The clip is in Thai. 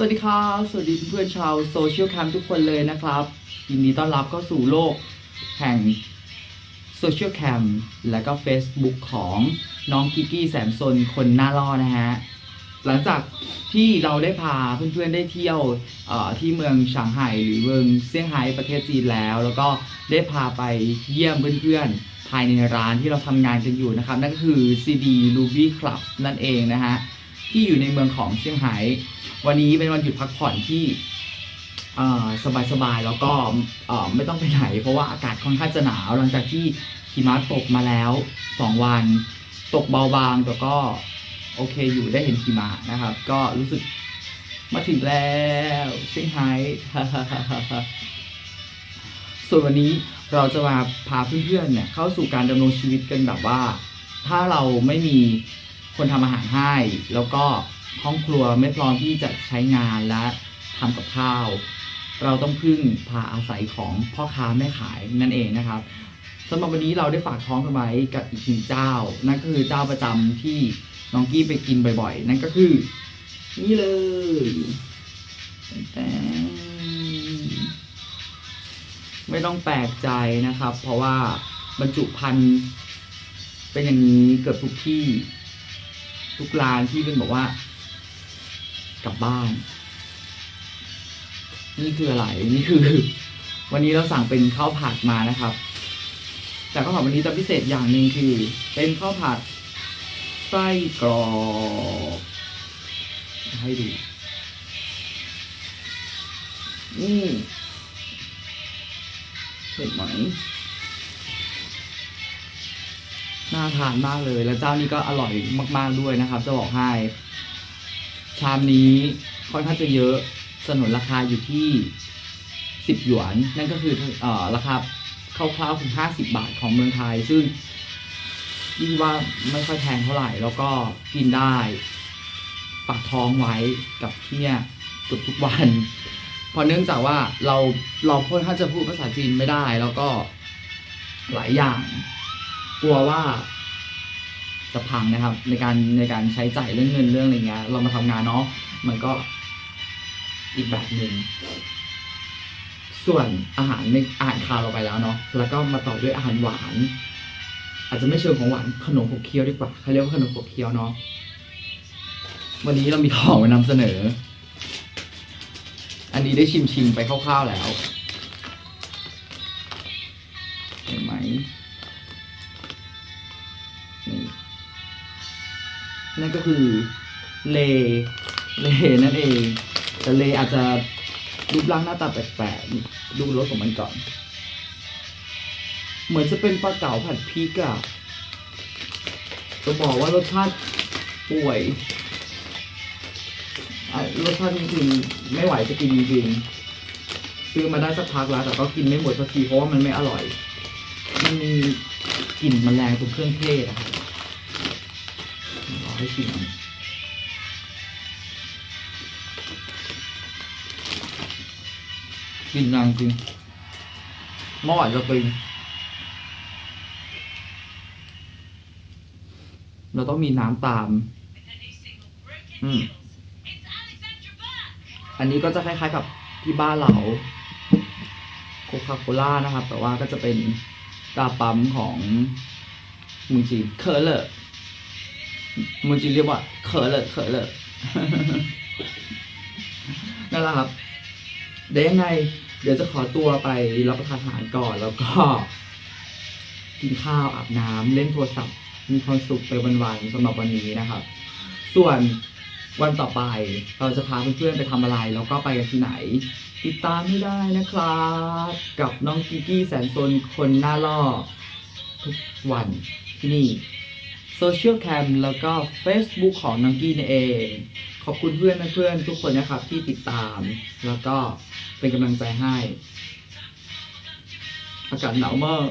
สวัสดีครับสวัสดีเพื่อนชาวโซเชียลแคมทุกคนเลยนะครับยินดีต้อนรับเข้าสู่โลกแห่งโซเชียลแคมและก็ Facebook ของน้องกิกกี้แสมซนคนหน้าล่อนะฮะ หลังจากที่เราได้พาเพื่อนๆได้เที่ยวที่เมืองฉางไห่หรือเมืองเซี่ยงไฮ้ประเทศจีนแล้ว แล้วก็ได้พาไปเยี่ยมเพื่อนๆ ภายในร้านที่เราทำงานกันอยู่นะครับ นั่นก็คือ CD Ruby Club นั่นเองนะฮะ ที่อยู่ในเมืองของเซี่ยงไฮ้วันนี้เป็นวันหยุดพักผ่อนที่สบายๆ แล้วก็อ่อไม่ต้องไปไหน เพราะว่าอากาศค่อนข้างจะหนาวหลังจากที่หิมะตกมาแล้ว2วัน ตกเบาบางแต่ก็โอเคอยู่ได้เห็นหิมะนะครับ ก็รู้สึกมาถึงแล้วเซี่ยงไฮ้ส่วนวันนี้เราจะมาพาเพื่อนๆเนี่ยเข้าสู่การดำรงชีวิตกันแบบว่า ถ้าเราไม่มี คนทำอาหารให้ แล้วก็ห้องครัวไม่พร้อมที่จะใช้งานและทำกับข้าว เราต้องพึ่งพาอาศัยของพ่อค้าแม่ขายนั่นเองนะครับสำหรับวันนี้เราได้ฝากท้องกันไว้กับอีกหนึ่งเจ้า นั่นก็คือเจ้าประจำที่น้องกี้ไปกินบ่อยๆ นั่นก็คือ นี่เลยแต่ไม่ต้องแปลกใจนะครับ เพราะว่าบรรจุภัณฑ์เป็นอย่างนี้เกือบทุกที่ ทุกร้านที่เป็นบอกว่า กลับบ้าน นี่คืออะไรนี่คือ วันนี้เราสั่งเป็นข้าวผัดมานะครับ แต่ข้าวผัดวันนี้จะพิเศษอย่างหนึ่งคือ เป็นข้าวผัดไส้กรอกให้ดูนี่เห็นไหม น่าทานมากเลย แล้วเจ้านี้ก็อร่อยมากๆด้วยนะครับ จะบอกให้ ชามนี้ค่อนข้างจะเยอะสนนราคาอยู่ที่สิบหยวน นั่นก็คือออราคาคร่าวๆถึงห้าสิบาทของเมืองไทย ซึ่งยี่ว่าไม่ค่อยแพงเท่าไหร่ แล้วก็กินได้ปากท้องไว้กับที่เนี่ยเกือบทุกวันเพราะเนื่องจากว่าเราเราค่อนข้างจะพูดภาษาจีนไม่ได้ แล้วก็หลายอย่าง กลัวว่าจะพังนะครับ ในการในการใช้จ่ายเรื่องเงินเรื่องอะไรเงี้ย เรามาทำงานเนาะมันก็อีกแบบหนึ่งส่วนอาหารในอาหารคาวเราไปแล้วเนาะแล้วก็มาต่อด้วยอาหารหวาน อาจจะไม่เชิงของหวานขนมขบเคี้ยวดีกว่าเขาเรียกว่าขนมขบเคี้ยวเนาะวันนี้เรามีของมานำเสนอ อันนี้ได้ชิมชิมไปคร่าวๆแล้ว นี่นั่นก็คือเลเลนั่นเอง แต่เลอาจจะรูปร่างหน้าตาแปลกๆ ดูรสของมันก่อน เหมือนจะเป็นปลาเก๋าผัดพริกอะจะบอกว่ารสชาติป่วยรสชาติจริงๆไม่ไหวจะกินจริงๆซื้อมาได้สักพักแล้วแต่ก็กินไม่หมดสักทีเพราะว่ามันไม่อร่อย มันมีกลิ่นแมลงตรงเครื่องเทศอะครับ ให้ชิมกินนางจริงหม้ออาจจะตึงเราต้องมีน้ำตาม อืม อันนี้ก็จะคล้ายๆกับที่บ้านเราโคคาโคล่านะครับ แต่ว่าก็จะเป็นกาปั๊มของเมืองจีนเคอร์เลอร์ มันจีเรียกว่าเขอเลยเขอเลยนั่นแหละครับเดี๋ยวยังไง เดี๋ยวจะขอตัวไปรับประทานอาหารก่อนแล้วก็ กินข้าวอาบน้ำเล่นโทรศัพท์ มีความสุขไปวันๆสำหรับวันนี้นะครับ ส่วนวันต่อไปเราจะพาเพื่อนๆไปทำอะไร แล้วก็ไปกันที่ไหน ติดตามไม่ได้นะครับ กับน้องกิกกี้แสนซนคนหน้าล่อทุกวันที่นี่ โซเชียลแคมแล้วก็ Facebook ของน้องกี้นี่เอง ขอบคุณเพื่อนเพื่อนทุกคนนะครับที่ติดตาม แล้วก็เป็นกำลังใจให้ อากาศหนาวมาก